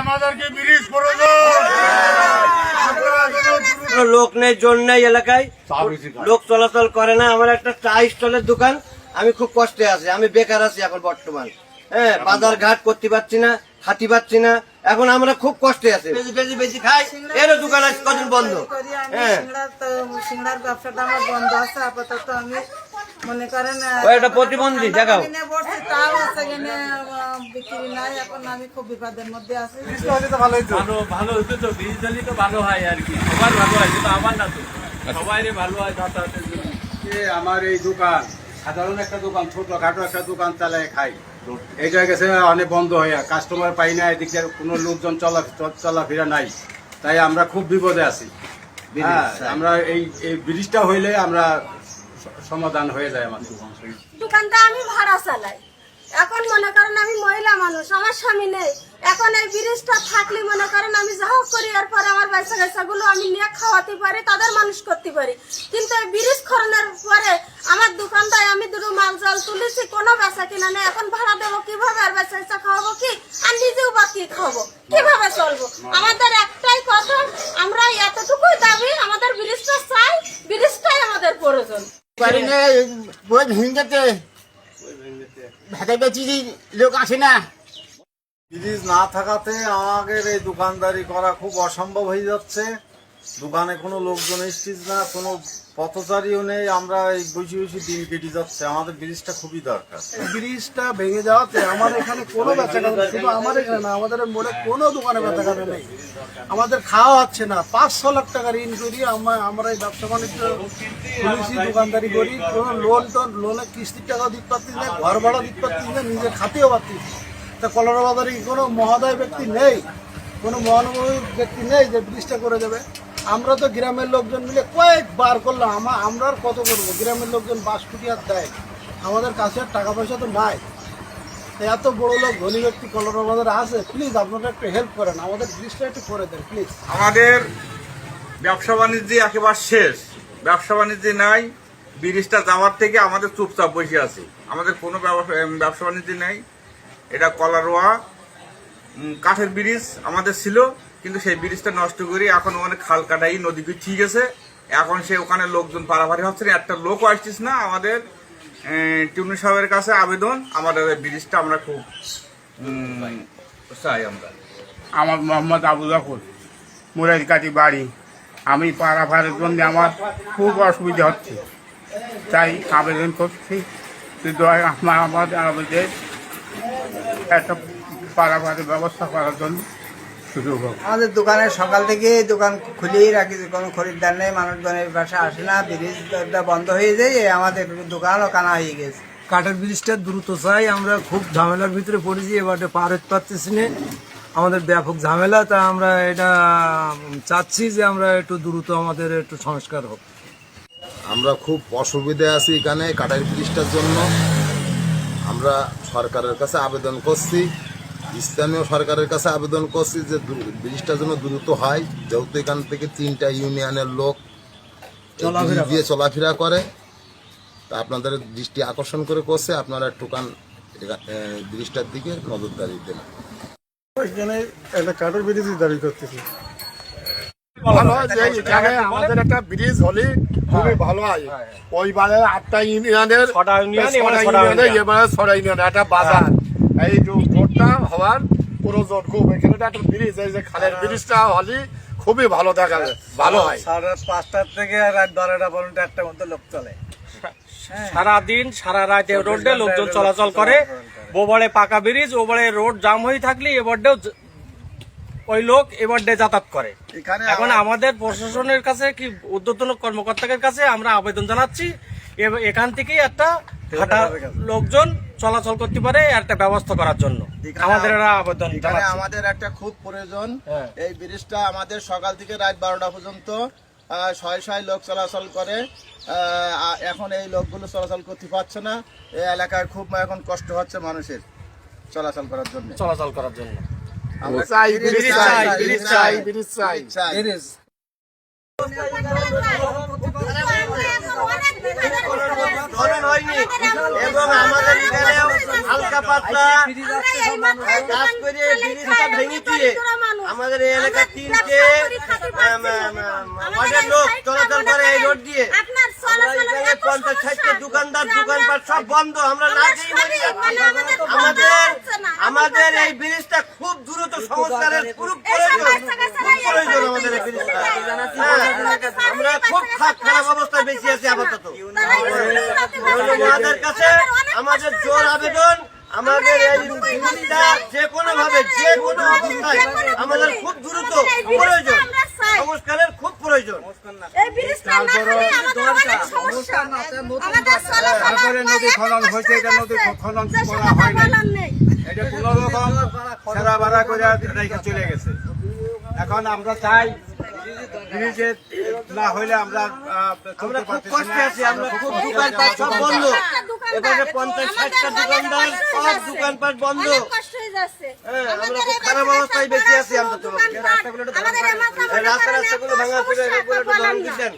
আমাদেরকে ব্রিজ করে লোক নেই জোর নেই এলাকায়। লোক চলাচল করে না। আমার একটা চা স্টলের দোকান। আমি খুব কষ্টে আছি। আমি বেকার আছি এখন বর্তমান। হ্যাঁ বাজার ঘাট করতে পারছি না খাতি পাচ্ছি না। এখন আমরা খুব কষ্টে আছি। বেশি বেশি বেশি খাই। এরও দোকান আছে কদিন বন্ধ। হ্যাঁ। সিংড়ার ব্যবসাটা আমার বন্ধ আছে। আপাতত আমি মনে করেন প্রতিবন্ধী, দেখাও। তাও আছে বিক্রি নাই এখন আমি খুব বিপদের মধ্যে আছি। ভালো ভালো হতো তো ভালো হয় আর কি। সবার ভালো হয় কিন্তু আমার না তো। সবাই ভালো হয় যাতায়াতের জন্য। আমার এই দোকান সাধারণ একটা দোকান ছোট খাটো একটা দোকান চালায় খাই। এটা গেছে অনেক বন্ধ হয়ে কাস্টমার পাই না এদিক দিয়ে কোনো লোকজন চলা চ- চলাফেরা নাই। তাই আমরা খুব বিপদে আছি। হ্যাঁ, আমরা এই এই ব্রিজটা হইলে আমরা সমাধান হয়ে যায় আমাদের। দোকানটা আমি ভাড়া চালাই। এখন মনে করেন আমি মহিলা মানুষ, আমার স্বামী নেই। এখন এই ব্রিজটা থাকলে মনে করেন আমি যা করি, এরপরে আমার বাচ্চা কাচ্চা গুলো আমি নিয়ে খাওয়াতে পারি, তাদের মানুষ করতে পারি। কিন্তু এই ব্রিজ খরণের পরে আমার দোকানটায় আমি দুটো মাল জল তুলেছি, কোনো বেচা কিনা নেই। এখন ভাড়া দেবো কীভাবে? আর বাচ্চা কাচ্চা খাওয়াবো কি? আর নিজেও বা কি খাব কীভাবে চলবো? আমাদের একটাই কথা, আমরা এতটুকুই দাবি, আমাদের ব্রিজটা চাই ব্রিজটাই আমাদের প্রয়োজন। ভেতর বেচি লোক আসে না। ফ্রিজ না থাকাতে আমাদের এই দোকানদারি করা খুব অসম্ভব হয়ে যাচ্ছে। দোকানে কোনো লোকজন এসছিস না, কোনো পথচারীও নেই, আমরা এই বসে বসে দিন কেটে যাচ্ছে। আমাদের ব্রিজটা খুবই দরকার। ব্রিজটা ভেঙে যাওয়াতে আমার এখানে কোনো বেচা কেনা শুধু আমার এখানে না, আমাদের মোড়ে কোনো দোকানে বেচা কেনা নেই। আমাদের খাওয়া হচ্ছে না পাঁচ ছ লাখ টাকা ঋণ করি আমরা আমরা এই ব্যবসা বাণিজ্য খুলেছি দোকানদারি করি, কোনো লোন টোন লোনের কিস্তির টাকাও দিতে পারতিস না, ঘর ভাড়া দিতে পারতিস না নিজে খাতেও পারতিস। তা কলরা বাজারে কোনো মহোদয় ব্যক্তি নেই? কোনো মহানুভবী ব্যক্তি নেই যে ব্রিজটা করে দেবে? আমরা তো গ্রামের লোকজন মিলে কয়েকবার করলাম, আমা- আমরা আর কত করব? গ্রামের লোকজন বাস আর দেয়। আমাদের কাছে আর টাকা পয়সা তো নাই। এত বড় লোক, ধনী ব্যক্তি, কলরা বাজারে আছে প্লিজ আপনারা একটু হেল্প করেন, আমাদের ব্রিজটা একটু করে দেন প্লিজ আমাদের ব্যবসা বাণিজ্য একেবারে শেষ। ব্যবসা বাণিজ্য নাই, ব্রিজটা যাওয়ার থেকে আমাদের চুপচাপ বসে আছে। আমাদের কোনো ব্যব- ব্যবসা বাণিজ্য নেই। এটা কলারোয়া কাঠের ব্রিজ আমাদের ছিল। কিন্তু সেই ব্রিজটা নষ্ট করে, এখন অনেক খাল কাটাই নদীকে ঠিক আছে। এখন সে ওখানে লোকজন পারাপারি হচ্ছে না, একটা লোকও আসছিস না আমাদের টিউনি সাহেবের কাছে আবেদন, আমাদের ব্রিজটা আমরা খুব চাই আমরা। আমার মোহাম্মদ আবু জাফর মুরাজকাটি বাড়ি। আমি পারাভারের জন্য আমার খুব অসুবিধা হচ্ছে। তাই আবেদন করছি। আমার আমাদের একটা পারাভারের ব্যবস্থা করার জন্য। আমাদের দোকানে সকাল থেকে দোকান খুলেই রাখি কোনো খরিদ্দার নেই মানুষজনের বাসা আসে না ব্রিজটা বন্ধ হয়ে যায় আমাদের দোকানও কানা হয়ে গেছে। কাঠের ব্রিজটা দ্রুত চাই আমরা খুব ঝামেলার ভিতরে পড়েছি এবারে পার হতে পারতেছি না। আমাদের ব্যাপক ঝামেলা তা আমরা এটা চাচ্ছি যে আমরা একটু দ্রুত আমাদের একটু সংস্কার হোক। আমরা খুব অসুবিধায় আছি এখানে কাটারি ব্রিজটার জন্য। আমরা সরকারের কাছে আবেদন করছি। স্থানীয় সরকারের কাছে আবেদন করছি যে ব্রিজটা যেন দ্রুত হয় যেহেতু এখান থেকে তিনটা ইউনিয়নের লোক দিয়ে চলাফেরা করে। তা আপনাদের দৃষ্টি আকর্ষণ করে করছে আপনারা একটুখান এখা- ব্রিজটার দিকে নজরদারি দেন। এখানে একটা কাঠের ব্রিজ দাঁড়িয়ে করতেছি। ভালো হয় যে এখানে আমাদের একটা ব্রিজ হলে খুবই ভালো হয়। ওই বারে আটটা ইউনিয়নের ইউনিয়ন। এবারে ছটা ইউনিয়ন একটা বাজার। এই যে রোডটা হওয়ার প্রয়োজন খুব। এখানে একটা ব্রিজ এই যে খালের ব্রিজটা হলে খুবই ভালো দেখা যায় ভালো হয়। সাড়ে পাঁচটার থেকে রাত বারোটা পর্যন্ত একটা মতো লোক চলে। সারা দিন সারা রাত রোডে লোকজন চলাচল করে। বোবড়ে পাকা ব্রিজ ওবড়ে রোড জাম হয়ে থাকলে এবারটাও ওই লোক এবারডে যাতায়াত করে। এখন আমাদের প্রশাসনের কাছে কি উদ্যোতন কর্মকর্তাদের কাছে আমরা আবেদন জানাচ্ছি এখান থেকেই একটা লোকজন চলাচল করতে পারে একটা ব্যবস্থা করার জন্য। আমাদের আবেদন আমাদের একটা খুব প্রয়োজন। হ্যাঁ। এই ব্রিজটা আমাদের সকাল থেকে রাত বারোটা পর্যন্ত শয়ে শয়ে লোক চলাচল করে। এখন এই লোকগুলো চলাচল করতে পারছে না। এই এলাকায় খুব এখন কষ্ট হচ্ছে মানুষের চলাচল করার জন্য। চলাচল করার জন্য। আমরা খনন হয়নি। এবং আমাদের এখানেও হালকা পাতলা কাজ করে ব্রিজটা ভেঙে দিয়ে আমাদের এই এলাকার তিনটে অনেক লোক চলাচল করে এই রোড দিয়ে। পঞ্চাশ ষাটটা দোকানদার দোকানপাট সব বন্ধ। আমরা না আমাদের আমাদের এই ব্রিজটা দ্রুত সংস্কারের খুব প্রয়োজন খুব প্রয়োজন আমাদের এই হ্যাঁ, আমরা খুব খারাপ অবস্থায় বেশি আছি আপাতত আমাদের কাছে আমাদের জোর আবেদন আমাদের এই যে কোনো ভাবে যে কোনো অবস্থায় আমাদের খুব দ্রুত প্রয়োজন সংস্কারের খুব প্রয়োজন তারপরে নদী খনন হয়েছে, এটা নদী খনন করা হয় নাই। এটা কোনো রকম ছেড়া ভাড়া করে রেখে চলে গেছে। এখন আমরা চাই ব্রিজে না হইলে আমরা আমরা খুব কষ্টে আছি আমরা খুব দোকানপাট সব বন্ধ। এবারে পঞ্চাশ ষাটটা দোকানদার সব দোকানপাট বন্ধ। হয়ে যাচ্ছে। হ্যাঁ, আমরা খুব খারাপ অবস্থায় বেঁচে আছি আমরা তো। মাথা এই মনে রাস্তা রাস্তাগুলো ভাঙা ছিল একটু বলার ধরন দিচ্ছেন।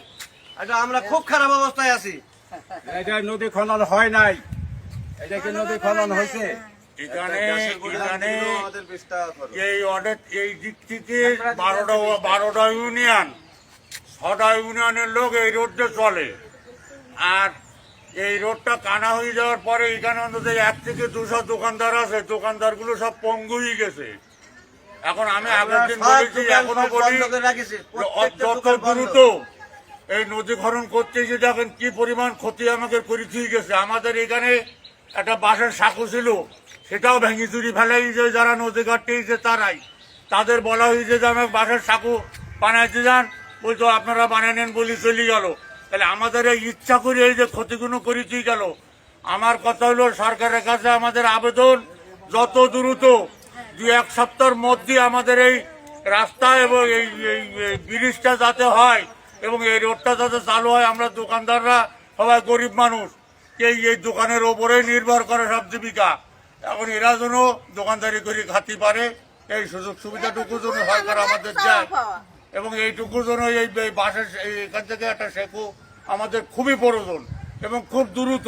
আচ্ছা আমরা খুব খারাপ অবস্থায় আছি। এটা নদী খনন হয় নাই। এটা কি নদী খনন হয়েছে? এখানে এখানে এই অনেক এই দিক থেকে বারোটা বারোটা ইউনিয়ন ছটা ইউনিয়নের লোক এই রোডে চলে। আর এই রোডটা কানা হয়ে যাওয়ার পরে এখানে অন্তত এক থেকে দুশো দোকানদার আছে দোকানদারগুলো সব পঙ্গু হয়ে গেছে। এখন আমি আগের দিন বলেছি এখনও বলি যত দ্রুত এই নদী খনন করতে যে দেখেন কি পরিমাণ ক্ষতি আমাকে করে দিয়ে গেছে। আমাদের এখানে একটা বাঁশের সাঁকো ছিল সেটাও ভেঙে চুরি ফেলাই যে যারা নদী কাটতেছে তারাই। তাদের বলা হয়েছে যে আমাকে বাঁশের সাঁকো বানাইতে যান। বলতো আপনারা বানিয়ে নেন বলি চলে গেল। তাহলে আমাদের এই ইচ্ছা করে এই যে ক্ষতিগুলো করে দিয়ে গেল। আমার কথা হলো, সরকারের কাছে আমাদের আবেদন যত দ্রুত, দু এক সপ্তাহের মধ্যে আমাদের এই রাস্তা এবং এই ব্রিজটা যাতে হয় এবং এই রোডটা যাতে চালু হয়, আমরা দোকানদাররা সবাই গরিব মানুষ। এই এই দোকানের ওপরেই নির্ভর করে সব জীবিকা। এখন এরা যেন দোকানদারি করে খাতি পারে এই সুযোগ সুবিধাটুকু যেন সরকার আমাদের দেয়। এবং এইটুকু যেন এই বাসের এই- এখান থেকে একটা শেখু আমাদের খুবই প্রয়োজন এবং খুব দ্রুত।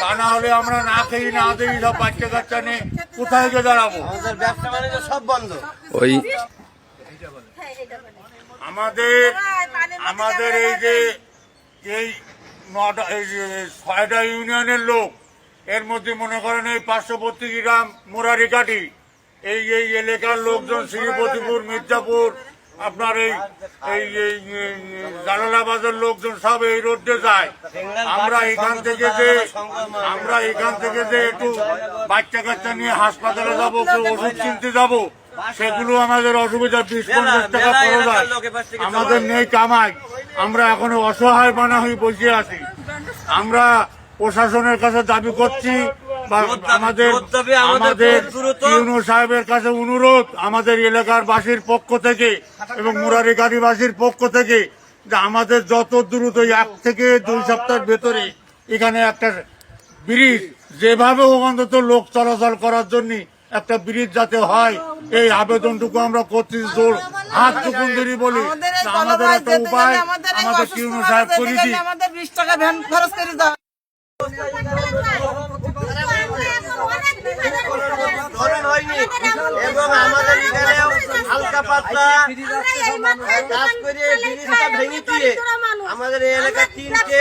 তা না হলে আমরা না খেয়ে না দিই সব বাচ্চা কাচ্চা নিয়ে কোথায় গিয়ে দাঁড়াবো? আমাদের ব্যবসা বাণিজ্য সব বন্ধ। ওই হ্যাঁ। আমাদের আমাদের এই যে এই নটা এই যে ছয়টা ইউনিয়নের লোক এর মধ্যে মনে করেন এই পার্শ্ববর্তী গ্রাম মোরারিকাটি এই এই এলাকার লোকজন শ্রীপতিপুর মির্জাপুর আপনার এই এই জালালাবাদের লোকজন সব এই রোডে যায়। আমরা এখান থেকে যে আমরা এখান থেকে যে একটু বাচ্চা কাচ্চা নিয়ে হাসপাতালে যাব কেউ ওষুধ কিনতে যাব সেগুলো আমাদের অসুবিধা বিশ পঞ্চাশ টাকা হয়। এপাশ থেকে আমাদের নেই কামাই। আমরা এখনও অসহায় বানা হয়ে বসে আছি। আমরা প্রশাসনের কাছে দাবি করছি বা আমাদের আমাদের ইউনো সাহেবের কাছে অনুরোধ আমাদের এলাকার বাসীর পক্ষ থেকে এবং মুরারিগাড়িবাসীর পক্ষ থেকে যে আমাদের যত দ্রুত এক থেকে দুই সপ্তাহের ভেতরে এখানে একটা ব্রিজ যেভাবে হোক অন্তত লোক চলাচল করার জন্য একটা ব্রিজ যাতে হয় এই আবেদনটুকু আমরা করতে জোর হাত টুকুন ধরি বলি আমাদের একটা উপায়। আমাদের কিউনো সাহেব করে দিই এবং আমাদের এখানেও হালকা পাতলা কাজ করে ব্রিজটা ভেঙে দিয়ে আমাদের এই এলাকার তিনটে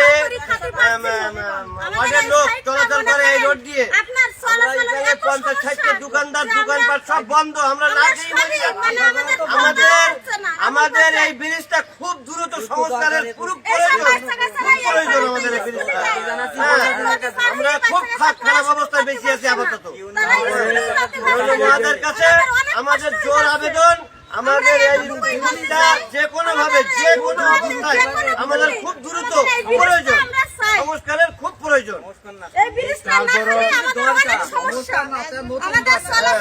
লোক চলাচল করে এই রোড দিয়ে আপনার আমরা চলাচলের এখানে এত পঞ্চাশ ষাটটা দোকানদার যে দোকানপাট সব বন্ধ আমরা মানে আমাদের আমাদের এই ব্রিজটা খুব দ্রুত সংস্কারের খুব প্রয়োজন। প্রয়োজন আমাদের এই ব্রিজটা। হ্যাঁ, আমরা খুব খারাপ অবস্থায় বেশি আছি আপাতত। আমাদের কাছে আমাদের জোর আবেদন আমাদের এই যে কোনো ভাবে যে কোনো অবস্থায় আমাদের খুব দ্রুত প্রয়োজন। সংস্কারের প্রয়োজন।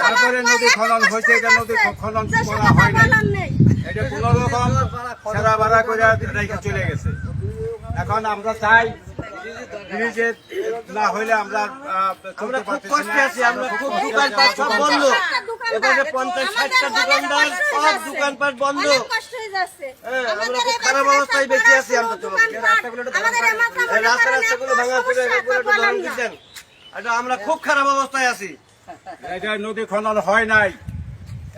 তারপরে নদী খনন হয়েছে, এটা নদী খনন করা হয় এটা কোনো রকম ছেড়া ভাড়া করে রেখে চলে গেছে। এখন আমরা চাই ব্রিজে না হইলে আমরা আমরা খুব কষ্টে আছি আমরা খুব দোকানপাট সব বন্ধ। এবারে পঞ্চাশ ষাটটা দোকানদার সব দোকানপাট বন্ধ। খারাপ অবস্থায় বেঁচে আছি আমরা তো। রাস্তা রাস্তাগুলো ভাঙা ধরন দিচ্ছেন আমরা খুব খারাপ অবস্থায় আছি। এটা নদী খনন হয় নাই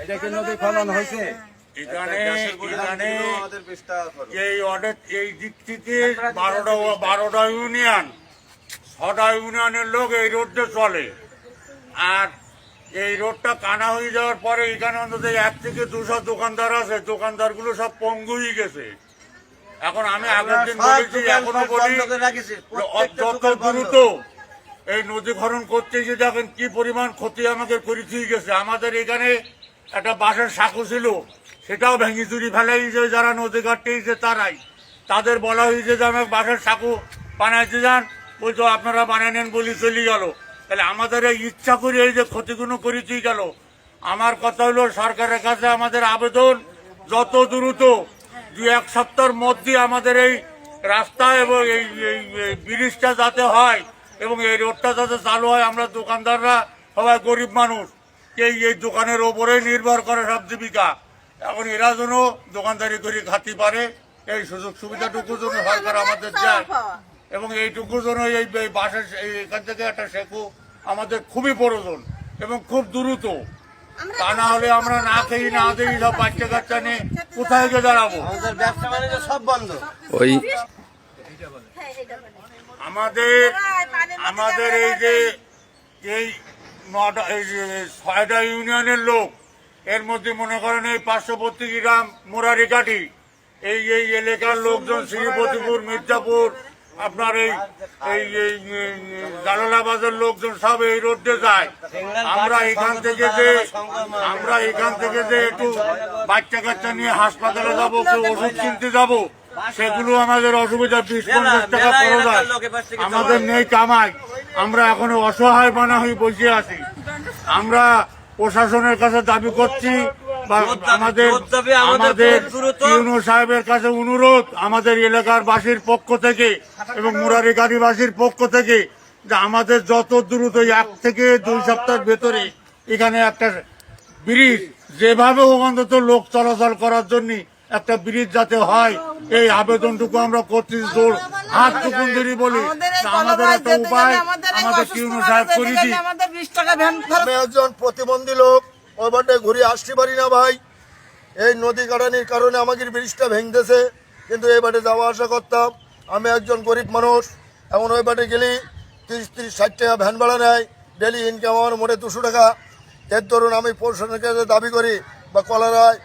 এটা কি নদী খনন হয়েছে? এই অর্ডার এই দিক থেকে বারোটা বারোটা ইউনিয়ন ছটা ইউনিয়নের লোক এই রোডে চলে। আর এই রোডটা কানা হয়ে যাওয়ার পরে এখানে অন্তত এক থেকে দুশো দোকানদার আছে। দোকানদারগুলো সব পঙ্গু হয়ে গেছে। এখন আমি আগের দিন বলেছি এখনও বলি যত দ্রুত এই নদী খনন করতে গিয়ে দেখেন কি পরিমাণ ক্ষতি আমাকে করে দিয়ে গেছে। আমাদের এখানে একটা বাঁশের সাঁকো ছিল সেটাও ভেঙে চুরি ফেলাইছে যারা নদী কাটতেছে তারাই। তাদের বলা হয়েছে যে আমি বাঁশের সাঁকো বানাইতে যান। বলতো আপনারা বানিয়ে নেন বলি চলে গেল। তাহলে আমাদের ইচ্ছা করে এই যে ক্ষতিগুলো করেছি গেল। আমার কথা হলো, সরকারের কাছে আমাদের আবেদন যত দ্রুত, দু এক সপ্তাহের মধ্যে আমাদের এই রাস্তা এবং এই ব্রিজটা যাতে হয় এবং এই রোডটা যাতে চালু হয়, আমরা দোকানদাররা সবাই গরিব মানুষ। এই এই দোকানের ওপরেই নির্ভর করে সব জীবিকা। এখন এরা যেন দোকানদারি করে খাতে পারে, এই সুযোগ সুবিধাটুকু যেন সরকার আমাদের দেয়। এবং এইটুকু যেন এই বাসের এই- এখান থেকে একটা শেখু আমাদের খুবই প্রয়োজন এবং খুব দ্রুত। তা না হলে আমরা না খেয়ে না দিই সব বাচ্চা কাচ্চা নিয়ে কোথায় গিয়ে দাঁড়াবো? আমাদের সব বন্ধ। ওই হ্যাঁ। আমাদের আমাদের এই যে এই নটা এই যে ছয়টা ইউনিয়নের লোক এর মধ্যে মনে করেন এই পার্শ্ববর্তী গ্রাম মোরারিকাটি এই এই এলাকার লোকজন শ্রীপতিপুর মির্জাপুর আপনার এই এই জালালাবাদের লোকজন সব এই রোডে যায়। আমরা এখান থেকে যে আমরা এখান থেকে যে একটু বাচ্চা কাচ্চা নিয়ে হাসপাতালে যাব কেউ ওষুধ কিনতে যাব সেগুলো আমাদের অসুবিধা বিশ পঞ্চাশ টাকা খরচ হয়। আমাদের নেই কামাই। আমরা এখনও অসহায় বানা হয়ে বসে আছি। আমরা প্রশাসনের কাছে দাবি করছি আমাদের আমাদের ইউনো সাহেবের কাছে অনুরোধ আমাদের এলাকার বাসীর পক্ষ থেকে এবং মুরারিগাড়িবাসীর পক্ষ থেকে যে আমাদের যত দ্রুত এক থেকে দুই সপ্তাহের ভেতরে এখানে একটা ব্রিজ যেভাবে অন্তত লোক চলাচল করার জন্য একটা ব্রিজ যাতে হয় এই আবেদনটুকু আমরা করছি জোর হাত টুকুন ধরি বলি। তা আমাদের একটা উপায় আমাদের কিউনো সাহেব করেছি। প্রতিবন্ধী লোক ওই বাটে, ঘুরে আসতে পারি না ভাই। এই নদী কাটানির কারণে আমাকে ব্রিজটা ভেঙতেছে কিন্তু এই বাটে যাওয়া আসা করতাম। আমি একজন গরিব মানুষ এমন ওই বাটে গেলি তিরিশ তিরিশ, ষাট টাকা ভ্যান ভাড়া নেয়, ডেলি ইনকাম আমার মোটে দুশো টাকা। এর ধরুন আমি প্রশাসনের কাছে দাবি করি, বা কলারায়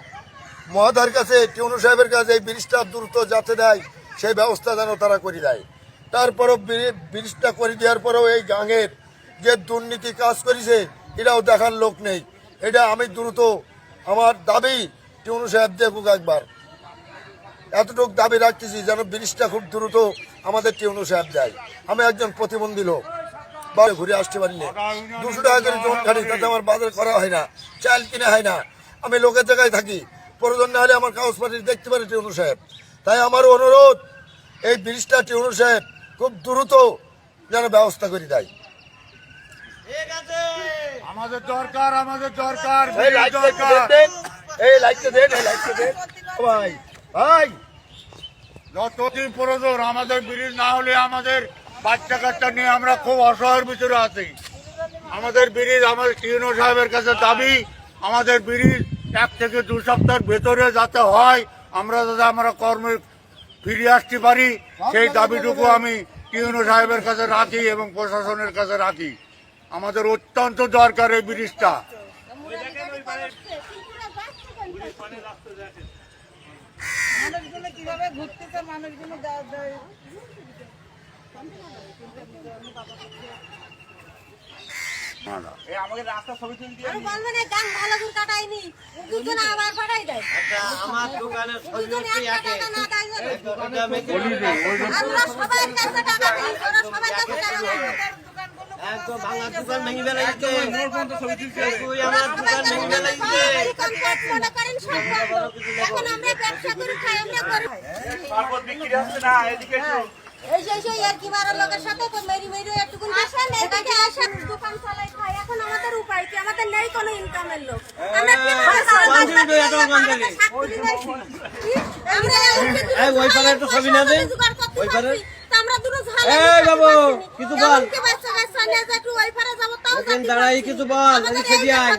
মহাদার কাছে, টিউনু সাহেবের কাছে এই ব্রিজটা দ্রুত যাতে দেয়, সেই ব্যবস্থা যেন তারা করে দেয়। তারপরও ব্রিজটা করে দেওয়ার পরেও এই গাঙের যে দুর্নীতি কাজ করেছে, এটাও দেখার লোক নেই। এটা আমি দ্রুত আমার দাবি টিউনু সাহেব দেখুক একবার। এতটুকু দাবি রাখতেছি যেন ব্রিজটা খুব দ্রুত আমাদের টিউনু সাহেব দেয়। আমি একজন প্রতিবন্ধী লোক, বাড়ি ঘুরে আসতে পারি না। দুশো টাকা করে জন খাটি তাতে আমার বাজার করা হয় না, চাল কিনে হয় না। আমি লোকের জায়গায় থাকি, প্রয়োজন না হলে আমার কাগজ পাতি দেখতে পারে টিউনু সাহেব। তাই আমার অনুরোধ, এই ব্রিজটা টিউনু সাহেব খুব দ্রুত যেন ব্যবস্থা করে দেয়। আমাদের দরকার আমাদের দরকার এই লাইটটা দেন। এই লাইটটা দেন এই লাইটটা দেন। ভাই ভাই। যতদিন প্রয়োজন আমাদের ব্রিজ না হলে আমাদের বাচ্চা কাচ্চা নিয়ে আমরা খুব অসহায়ের ভিতরে আছি। আমাদের ব্রিজ আমাদের ইউনো সাহেবের কাছে দাবি আমাদের ব্রিজ এক থেকে দু সপ্তাহের ভেতরে যাতে হয় আমরা যাতে আমরা কর্মে ফিরে আসতে পারি সেই দাবিটুকু আমি ইউনো সাহেবের কাছে রাখি এবং প্রশাসনের কাছে রাখি। আমাদের অত্যন্ত দরকার এই ব্রিজটা। মানুষগুলো কীভাবে ঘুরতেছে মানুষগুলো আমি বলব না গান ভালো করে কাটাইনি দুজন আবার পাঠাই দেয়। আচ্ছা, আমার টাকা দেয় ওরা কাছে টাকা দেয় একদম ভাঙা দোকান ভেঙে ফেলাইছে তুই আমার দোকান ভেঙে ফেলাইছে। এখন আমরা ব্যবসা করি খাই আমরা করি। এই যে সেই আর কি মারার লোকের সাথে মেরি মেরি একটু আসেন এদিকে আসেন। দোকান চালাই খাই এখন আমাদের উপায় কি? আমাদের নেই কোনো ইনকামের লোক। আমরা। কি? আমরা ওই পারে একটু ছবি না দেন? ওই পারে? পারছি। তা আমরা দুটো ঝাল এই বাবু, কিছু বল। দাঁড়াই কিছু বল, এদিকে আয়।